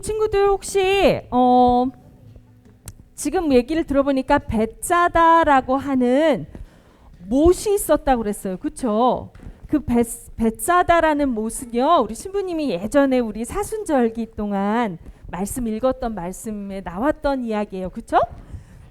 친구들 혹시 어 지금 얘기를 들어보니까 베짜다라고 하는 못이 있었다고 그랬어요. 그렇죠? 그 베, 베짜다라는 못은요. 우리 신부님이 예전에 우리 사순절기 동안 말씀 읽었던 말씀에 나왔던 이야기예요. 그렇죠?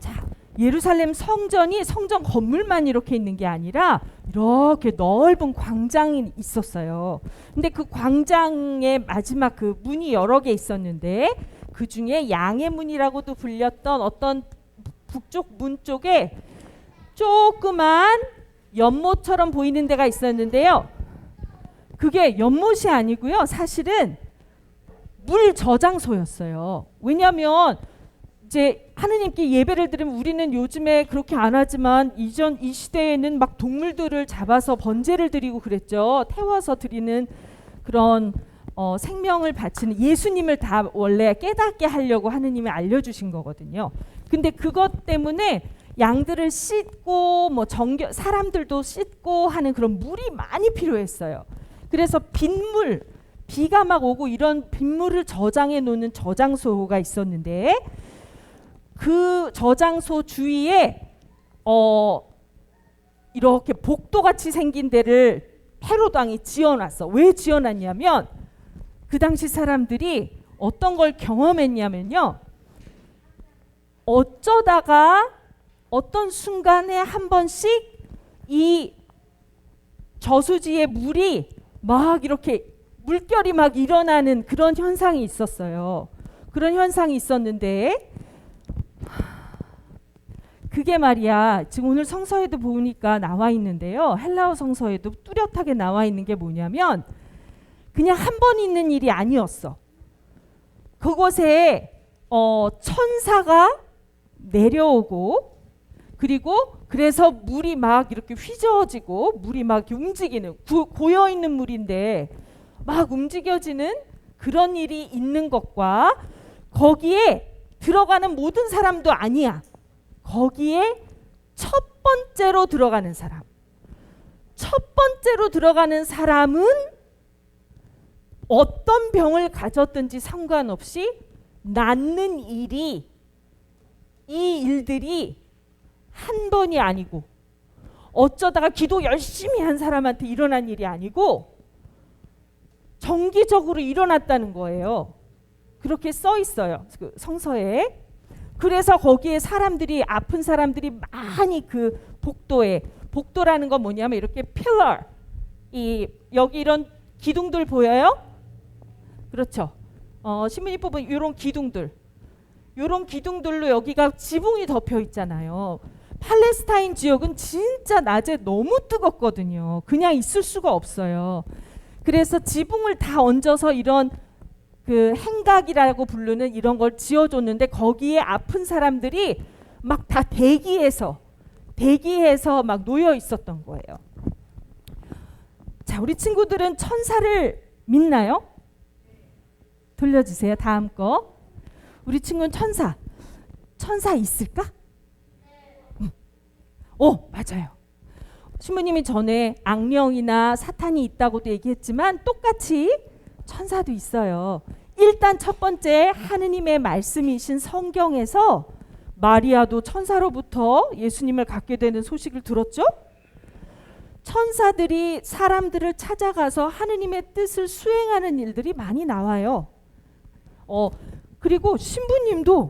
자, 예루살렘 성전이 성전 건물만 이렇게 있는 게 아니라 이렇게 넓은 광장이 있었어요. 근데 그 광장의 마지막 그 문이 여러 개 있었는데 그 중에 양의 문이라고도 불렸던 어떤 북쪽 문 쪽에 조그만 연못처럼 보이는 데가 있었는데요. 그게 연못이 아니고요. 사실은 물 저장소였어요. 왜냐하면 이제 하느님께 예배를 드리면 우리는 요즘에 그렇게 안 하지만 이전 이 시대에는 막 동물들을 잡아서 번제를 드리고 그랬죠. 태워서 드리는 그런 어, 생명을 바치는 예수님을 다 원래 깨닫게 하려고 하느님이 알려주신 거거든요. 근데 그것 때문에 양들을 씻고 뭐 정겨 사람들도 씻고 하는 그런 물이 많이 필요했어요. 그래서 빗물 비가 막 오고 이런 빗물을 저장해 놓는 저장소가 있었는데 그 저장소 주위에 어 이렇게 복도 같이 생긴 데를 왕이 지어놨어. 왜 지어놨냐면 그 당시 사람들이 어떤 걸 경험했냐면요. 어쩌다가 어떤 순간에 한 번씩 이 저수지의 물이 막 이렇게 물결이 막 일어나는 그런 현상이 있었어요. 그런 현상이 있었는데 그게 말이야 지금 오늘 성서에도 보니까 나와 있는데요. 헬라어 성서에도 뚜렷하게 나와 있는 게 뭐냐면 그냥 한 번 있는 일이 아니었어. 그곳에 어, 천사가 내려오고 그리고 그래서 물이 막 이렇게 휘저어지고 물이 막 움직이는 구, 고여 있는 물인데 막 움직여지는 그런 일이 있는 것과 거기에 들어가는 모든 사람도 아니야. 거기에 첫 번째로 들어가는 사람. 첫 번째로 들어가는 사람은 어떤 병을 가졌든지 상관없이 낫는 일이 이 일들이 한 번이 아니고 어쩌다가 기도 열심히 한 사람한테 일어난 일이 아니고 정기적으로 일어났다는 거예요. 그렇게 써 있어요. 그 성서에. 그래서 거기에 사람들이 아픈 사람들이 많이 그 복도에 복도라는 건 뭐냐면 이렇게 필러 이 여기 이런 기둥들 보여요? 그렇죠. 어, 신문이 뽑은 이런 기둥들, 이런 기둥들로 여기가 지붕이 덮여 있잖아요. 팔레스타인 지역은 진짜 낮에 너무 뜨겁거든요. 그냥 있을 수가 없어요. 그래서 지붕을 다 얹어서 이런 그 행각이라고 부르는 이런 걸 지어줬는데 거기에 아픈 사람들이 막 다 대기해서 대기해서 막 놓여 있었던 거예요. 자, 우리 친구들은 천사를 믿나요? 돌려주세요. 다음 거. 우리 친구는 천사. 천사 있을까? 응. 오, 맞아요. 신부님이 전에 악령이나 사탄이 있다고도 얘기했지만 똑같이 천사도 있어요. 일단 첫 번째 하느님의 말씀이신 성경에서 마리아도 천사로부터 예수님을 갖게 되는 소식을 들었죠? 천사들이 사람들을 찾아가서 하느님의 뜻을 수행하는 일들이 많이 나와요. 어, 그리고 신부님도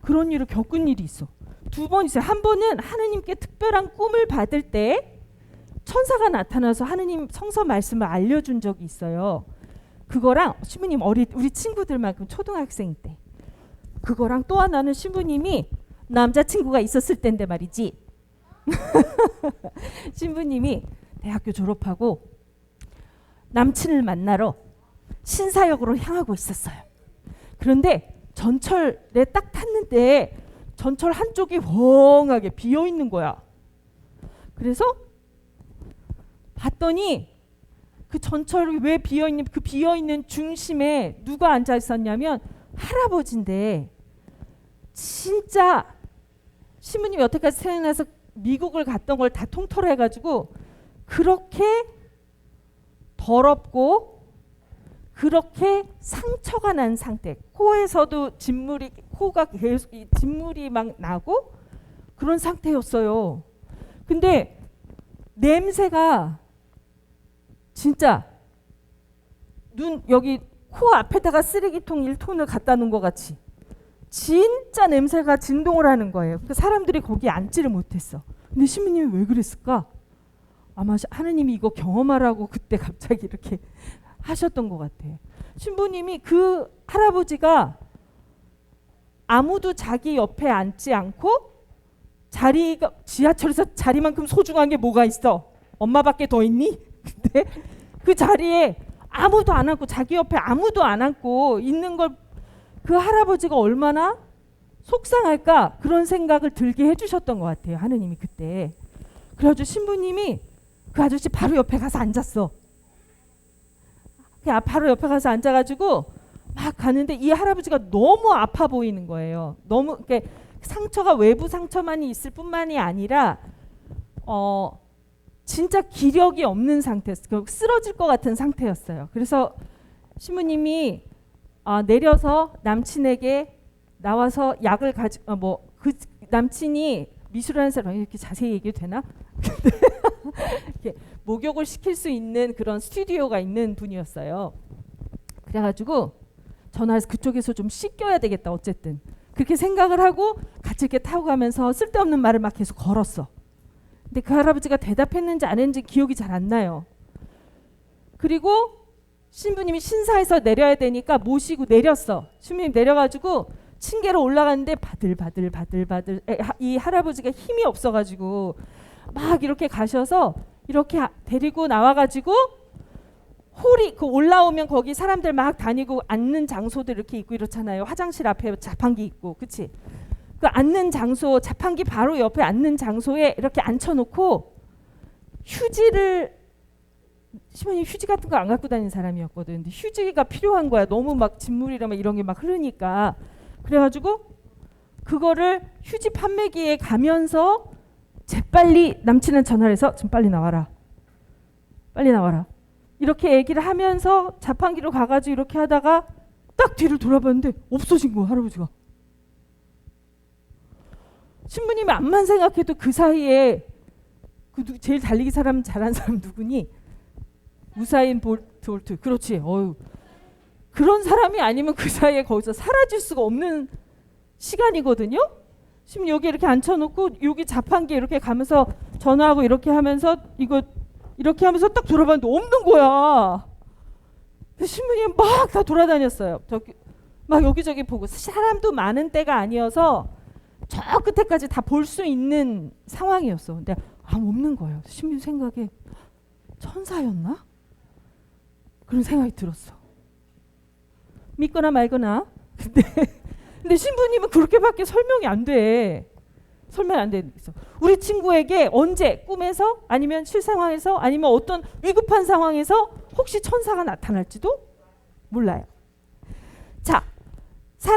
그런 일을 겪은 일이 있어. 두 번 있어요. 한 번은 하느님께 특별한 꿈을 받을 때 천사가 나타나서 하느님 성서 말씀을 알려준 적이 있어요. 그거랑 신부님 어리 우리 친구들만큼 초등학생 때 그거랑 또 하나는 신부님이 남자친구가 있었을 때인데 말이지 신부님이 대학교 졸업하고 남친을 만나러 신사역으로 향하고 있었어요. 그런데 전철에 딱 탔는데 전철 한쪽이 엉하게 비어 있는 거야. 그래서 봤더니 그 전철이 왜 비어 있는 그 비어 있는 중심에 누가 앉아 있었냐면 할아버지인데 진짜 신부님 여태까지 태어나서 미국을 갔던 걸 다 통틀어 해가지고 그렇게 더럽고 그렇게 상처가 난 상태. 코에서도 진물이 코가 계속 이 진물이 막 나고 그런 상태였어요. 근데 냄새가 진짜 눈 여기 코 앞에다가 쓰레기통 1톤을 갖다 놓은 것 같이 진짜 냄새가 진동을 하는 거예요. 그 사람들이 거기 앉지를 못했어. 근데 신부님이 왜 그랬을까? 아마 시- 하느님이 이거 경험하라고 그때 갑자기 이렇게 하셨던 것 같아요. 신부님이 그 할아버지가 아무도 자기 옆에 앉지 않고 자리가 지하철에서 자리만큼 소중한 게 뭐가 있어? 엄마밖에 더 있니? 근데 그 자리에 아무도 안 앉고 자기 옆에 아무도 안 앉고 있는 걸 그 할아버지가 얼마나 속상할까 그런 생각을 들게 해주셨던 것 같아요. 하느님이 그때. 그래가지고 신부님이 그 아저씨 바로 옆에 가서 앉았어. 그냥 바로 옆에 가서 앉아가지고 막 가는데 이 할아버지가 너무 아파 보이는 거예요. 너무 이렇게 상처가 외부 상처만이 있을 뿐만이 아니라 어 진짜 기력이 없는 상태였어. 그 쓰러질 것 같은 상태였어요. 그래서 신부님이 아, 내려서 남친에게 나와서 약을 가지 어, 뭐그 남친이 미술하는 사람 이렇게 자세히 얘기해도 되나? 이렇게 목욕을 시킬 수 있는 그런 스튜디오가 있는 분이었어요. 그래가지고 전화해서 그쪽에서 좀 씻겨야 되겠다 어쨌든 그렇게 생각을 하고 같이 이렇게 타고 가면서 쓸데없는 말을 막 계속 걸었어. 근데 그 할아버지가 대답했는지 안 했는지 기억이 잘 안 나요. 그리고 신부님이 신사에서 내려야 되니까 모시고 내렸어. 신부님 내려가지고 층계로 올라갔는데 바들바들 바들바들 이 할아버지가 힘이 없어가지고 막 이렇게 가셔서 이렇게 아- 데리고 나와가지고 홀이 그 올라오면 거기 사람들 막 다니고 앉는 장소들 이렇게 있고 이렇잖아요. 화장실 앞에 자판기 있고, 그치? 그 앉는 장소 자판기 바로 옆에 앉는 장소에 이렇게 앉혀놓고 휴지를 시모님 휴지 같은 거 안 갖고 다니는 사람이었거든. 근데 휴지가 필요한 거야. 너무 막 진물이라 막 이런 게 막 흐르니까. 그래가지고 그거를 휴지 판매기에 가면서 재빨리 남친은 전화를 해서 좀 빨리 나와라. 빨리 나와라. 이렇게 얘기를 하면서 자판기로 가가지고 이렇게 하다가 딱 뒤를 돌아봤는데 없어진 거야 할아버지가. 신부님이 암만 생각해도 그 사이에 그 누, 제일 달리기 사람 잘한 사람 누구니? 우사인 볼트. 그렇지. 어유. 그런 사람이 아니면 그 사이에 거기서 사라질 수가 없는 시간이거든요. 지금 여기 이렇게 앉혀놓고 여기 자판기 이렇게 가면서 전화하고 이렇게 하면서 이거 이렇게 하면서 딱 돌아봤는데 없는 거야. 신부님 막 다 돌아다녔어요. 저기 막 여기저기 보고 사람도 많은 때가 아니어서 저 끝에까지 다 볼 수 있는 상황이었어. 근데 아무 없는 거예요. 신부 생각에 천사였나? 그런 생각이 들었어. 믿거나 말거나. 근데 근데 신부님은 그렇게밖에 설명이 안 돼. 설명 안 있어. 우리 친구에게 언제 꿈에서 아니면 실상황에서 아니면 어떤 위급한 상황에서 혹시 천사가 나타날지도 몰라요. 자,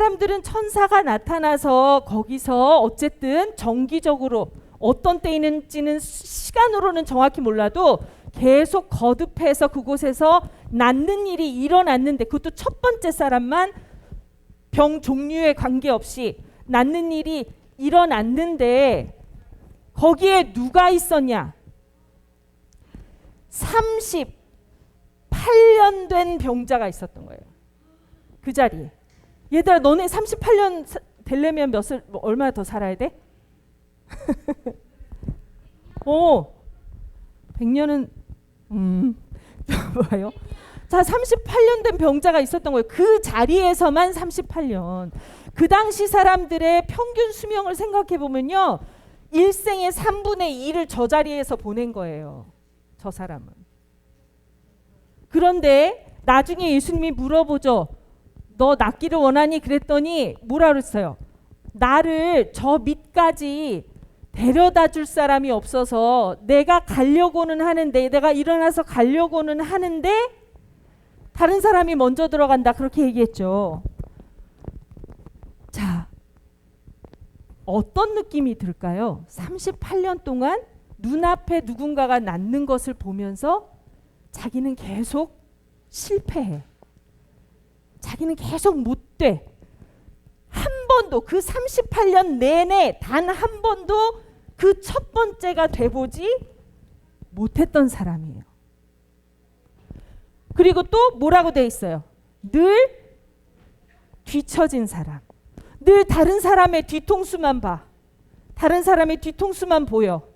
사람들은 천사가 나타나서 거기서 어쨌든 정기적으로 어떤 때이는지는 시간으로는 정확히 몰라도 계속 거듭해서 그곳에서 낫는 일이 일어났는데 그것도 첫 번째 사람만 병 종류에 관계없이 낫는 일이 일어났는데 거기에 누가 있었냐? 38년 된 병자가 있었던 거예요. 그 자리에. 얘들아 너네 38년 사, 되려면 몇을 뭐 얼마나 더 살아야 돼? 어. 100년은 음. 봐요. 자, 38년 된 병자가 있었던 거예요. 그 자리에서만 38년. 그 당시 사람들의 평균 수명을 생각해 보면요. 일생의 3분의 2를 저 자리에서 보낸 거예요. 저 사람은. 그런데 나중에 예수님이 물어보죠. 너 낫기를 원하니 그랬더니 뭐라 그랬어요? 나를 저 밑까지 데려다 줄 사람이 없어서 내가 가려고는 하는데 내가 일어나서 가려고는 하는데 다른 사람이 먼저 들어간다 그렇게 얘기했죠. 자, 어떤 느낌이 들까요? 38년 동안 눈앞에 누군가가 낫는 것을 보면서 자기는 계속 실패해. 자기는 계속 못 돼. 한 번도 그 38년 내내 단 한 번도 그 첫 번째가 돼보지 못했던 사람이에요. 그리고 또 뭐라고 돼 있어요? 늘 뒤처진 사람. 늘 다른 사람의 뒤통수만 봐. 다른 사람의 뒤통수만 보여.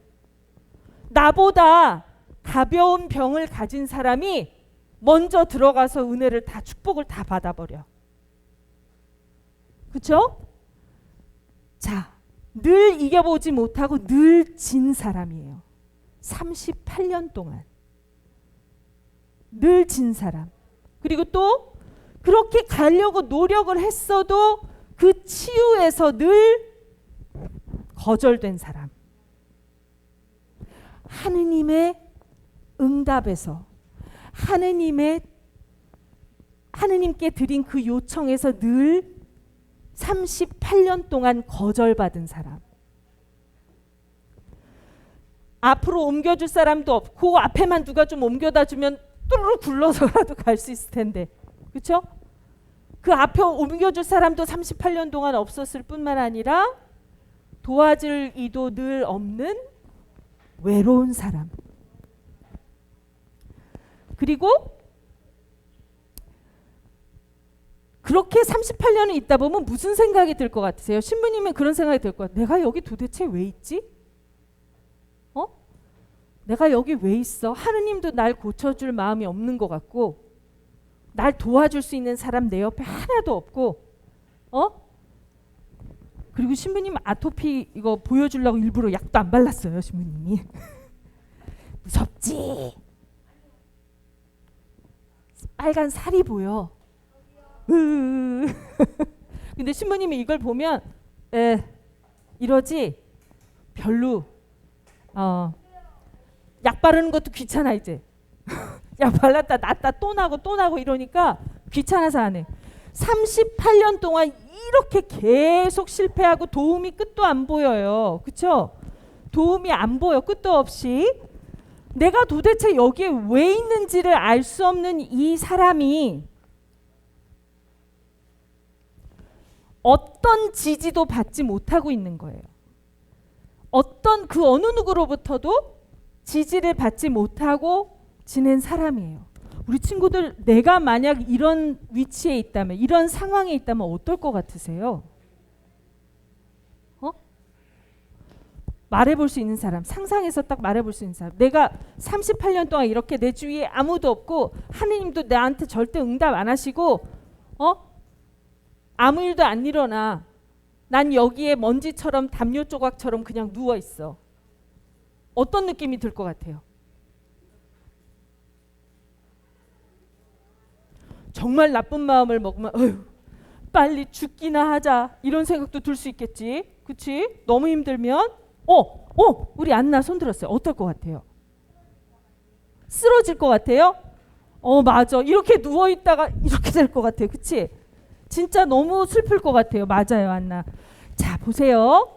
나보다 가벼운 병을 가진 사람이 먼저 들어가서 은혜를 다 축복을 다 받아버려. 그쵸? 자, 늘 이겨보지 못하고 늘 진 사람이에요. 38년 동안. 늘 진 사람. 그리고 또 그렇게 가려고 노력을 했어도 그 치유에서 늘 거절된 사람. 하느님의 응답에서 하느님의 하느님께 드린 그 요청에서 늘 38년 동안 거절받은 사람. 앞으로 옮겨줄 사람도 없고 앞에만 누가 좀 옮겨다 주면 뚜루루 굴러서라도 갈 수 있을 텐데. 그렇죠? 그 앞에 옮겨줄 사람도 38년 동안 없었을 뿐만 아니라 도와줄 이도 늘 없는 외로운 사람. 그리고 그렇게 38년을 있다 보면 무슨 생각이 들 것 같으세요? 신부님은 그런 생각이 들 것 같아요. 내가 여기 도대체 왜 있지? 어? 내가 여기 왜 있어? 하느님도 날 고쳐줄 마음이 없는 것 같고 날 도와줄 수 있는 사람 내 옆에 하나도 없고 어? 그리고 신부님 아토피 이거 보여주려고 일부러 약도 안 발랐어요 신부님이 무섭지 빨간 살이 보여 으. 근데 신부님이 이걸 보면 에 이러지 별로 어 약 바르는 것도 귀찮아 이제 약 발랐다 놨다 또 나고 또 나고 이러니까 귀찮아서 안 해. 38년 동안 이렇게 계속 실패하고 도움이 끝도 안 보여요. 그쵸? 도움이 안 보여. 끝도 없이. 내가 도대체 여기에 왜 있는지를 알 수 없는 이 사람이 어떤 지지도 받지 못하고 있는 거예요. 어떤 그 어느 누구로부터도 지지를 받지 못하고 지낸 사람이에요. 우리 친구들 내가 만약 이런 위치에 있다면 이런 상황에 있다면 어떨 것 같으세요? 말해볼 수 있는 사람, 상상해서 딱 말해볼 수 있는 사람. 내가 38년 동안 이렇게 내 주위에 아무도 없고 하느님도 나한테 절대 응답 안 하시고, 어? 아무 일도 안 일어나. 난 여기에 먼지처럼 담요 조각처럼 그냥 누워 있어. 어떤 느낌이 들 것 같아요? 정말 나쁜 마음을 먹으면 어휴, 빨리 죽기나 하자 이런 생각도 들 수 있겠지. 그치? 너무 힘들면 어, 어, 우리 안나 손 들었어요. 어떨 것 같아요? 쓰러질 것 같아요? 어, 맞아. 이렇게 누워 있다가 이렇게 될 것 같아요. 그치? 진짜 너무 슬플 것 같아요. 맞아요, 안나. 자, 보세요.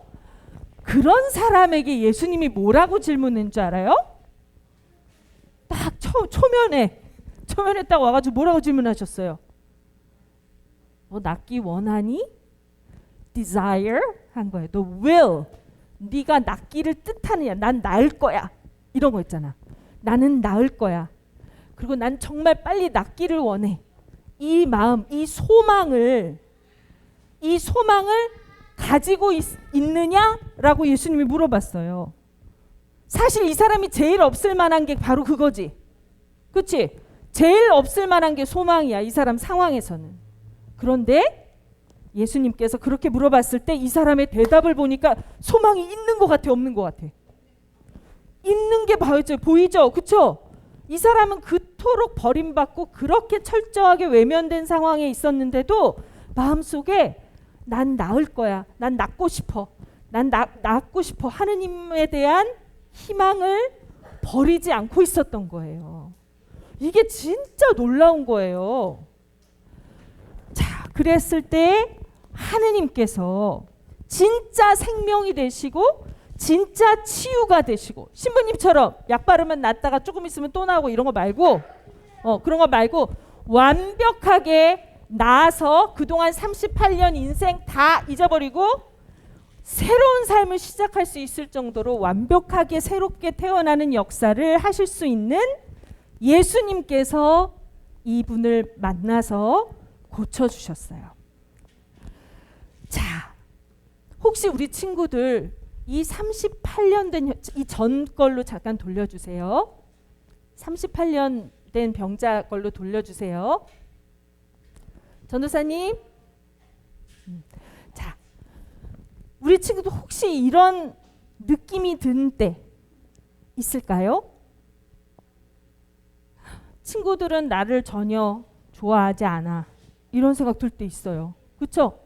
그런 사람에게 예수님이 뭐라고 질문한 줄 알아요? 딱 초, 초면에 초면에 딱 와가지고 뭐라고 질문하셨어요? 너 낫기 원하니? desire 한 거예요. 너 will 네가 낫기를 뜻하느냐? 난 나을 거야. 이런 거 있잖아. 나는 나을 거야. 그리고 난 정말 빨리 낫기를 원해. 이 마음, 이 소망을 이 소망을 가지고 있, 있느냐라고 예수님이 물어봤어요. 사실 이 사람이 제일 없을 만한 게 바로 그거지. 그렇지? 제일 없을 만한 게 소망이야. 이 사람 상황에서는. 그런데 예수님께서 그렇게 물어봤을 때 이 사람의 대답을 보니까 소망이 있는 것 같아, 없는 것 같아. 있는 게 보이죠, 보이죠, 그렇죠? 이 사람은 그토록 버림받고 그렇게 철저하게 외면된 상황에 있었는데도 마음속에 난 나을 거야, 난 낫고 싶어, 난 나, 낫고 싶어 하느님에 대한 희망을 버리지 않고 있었던 거예요. 이게 진짜 놀라운 거예요. 자, 그랬을 때 하느님께서 진짜 생명이 되시고 진짜 치유가 되시고 신부님처럼 약 바르면 낫다가 조금 있으면 또 나오고 이런 거 말고 어 그런 거 말고 완벽하게 나아서 그동안 38년 인생 다 잊어버리고 새로운 삶을 시작할 수 있을 정도로 완벽하게 새롭게 태어나는 역사를 하실 수 있는 예수님께서 이분을 만나서 고쳐주셨어요. 자, 혹시 우리 친구들 이 38년 된 이 전 걸로 잠깐 돌려주세요. 38년 된 병자 걸로 돌려주세요. 전도사님. 음, 자, 우리 친구도 혹시 이런 느낌이 든 때 있을까요? 친구들은 나를 전혀 좋아하지 않아. 이런 생각 들 때 있어요. 그렇죠?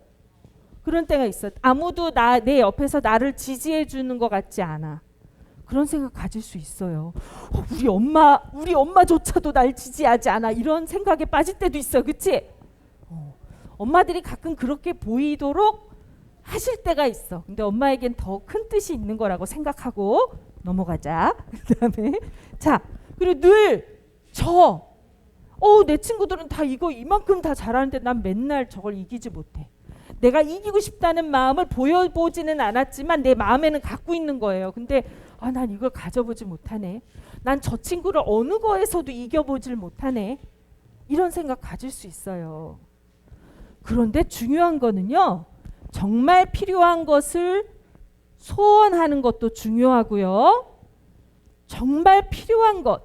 그런 때가 있어. 아무도 나 내 옆에서 나를 지지해 주는 것 같지 않아. 그런 생각 가질 수 있어요. 어, 우리 엄마, 우리 엄마조차도 날 지지하지 않아. 이런 생각에 빠질 때도 있어. 그치? 어, 엄마들이 가끔 그렇게 보이도록 하실 때가 있어. 근데 엄마에겐 더 큰 뜻이 있는 거라고 생각하고 넘어가자. 그다음에 자 그리고 늘 저. 어, 내 친구들은 다 이거 이만큼 다 잘하는데 난 맨날 저걸 이기지 못해. 내가 이기고 싶다는 마음을 보여보지는 않았지만 내 마음에는 갖고 있는 거예요. 근데 아, 난 이걸 가져보지 못하네. 난 저 친구를 어느 거에서도 이겨보질 못하네. 이런 생각 가질 수 있어요. 그런데 중요한 거는요. 정말 필요한 것을 소원하는 것도 중요하고요. 정말 필요한 것.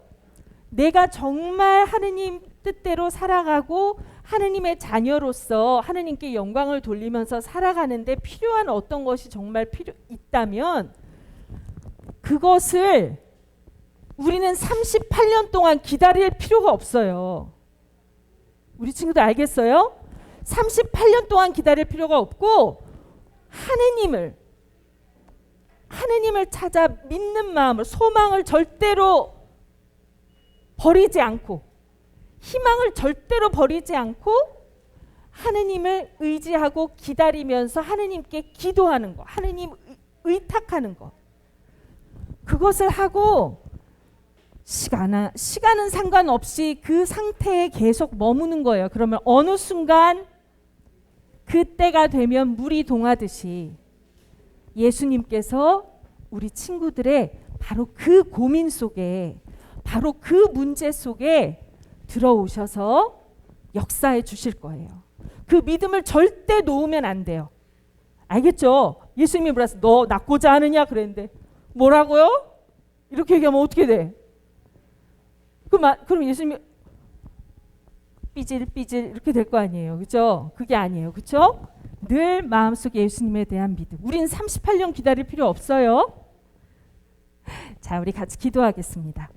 내가 정말 하느님 뜻대로 살아가고 하느님의 자녀로서 하느님께 영광을 돌리면서 살아가는데 필요한 어떤 것이 정말 필요 있다면 그것을 우리는 38년 동안 기다릴 필요가 없어요. 우리 친구들 알겠어요? 38년 동안 기다릴 필요가 없고 하느님을 하느님을 찾아 믿는 마음을 소망을 절대로 버리지 않고 희망을 절대로 버리지 않고 하느님을 의지하고 기다리면서 하느님께 기도하는 것, 하느님 의탁하는 것. 그것을 하고 시간은 시간은 상관없이 그 상태에 계속 머무는 거예요. 그러면 어느 순간 그때가 되면 물이 동하듯이 예수님께서 우리 친구들의 바로 그 고민 속에 바로 그 문제 속에 들어오셔서 역사해 주실 거예요. 그 믿음을 절대 놓으면 안 돼요. 알겠죠? 예수님이 물었어. 너 낳고자 하느냐? 그랬는데 뭐라고요? 이렇게 얘기하면 어떻게 돼? 그럼, 그럼 예수님이 삐질삐질 이렇게 될 거 아니에요. 그죠? 그게 아니에요. 그죠? 늘 마음속에 예수님에 대한 믿음. 우린 38년 기다릴 필요 없어요. 자, 우리 같이 기도하겠습니다.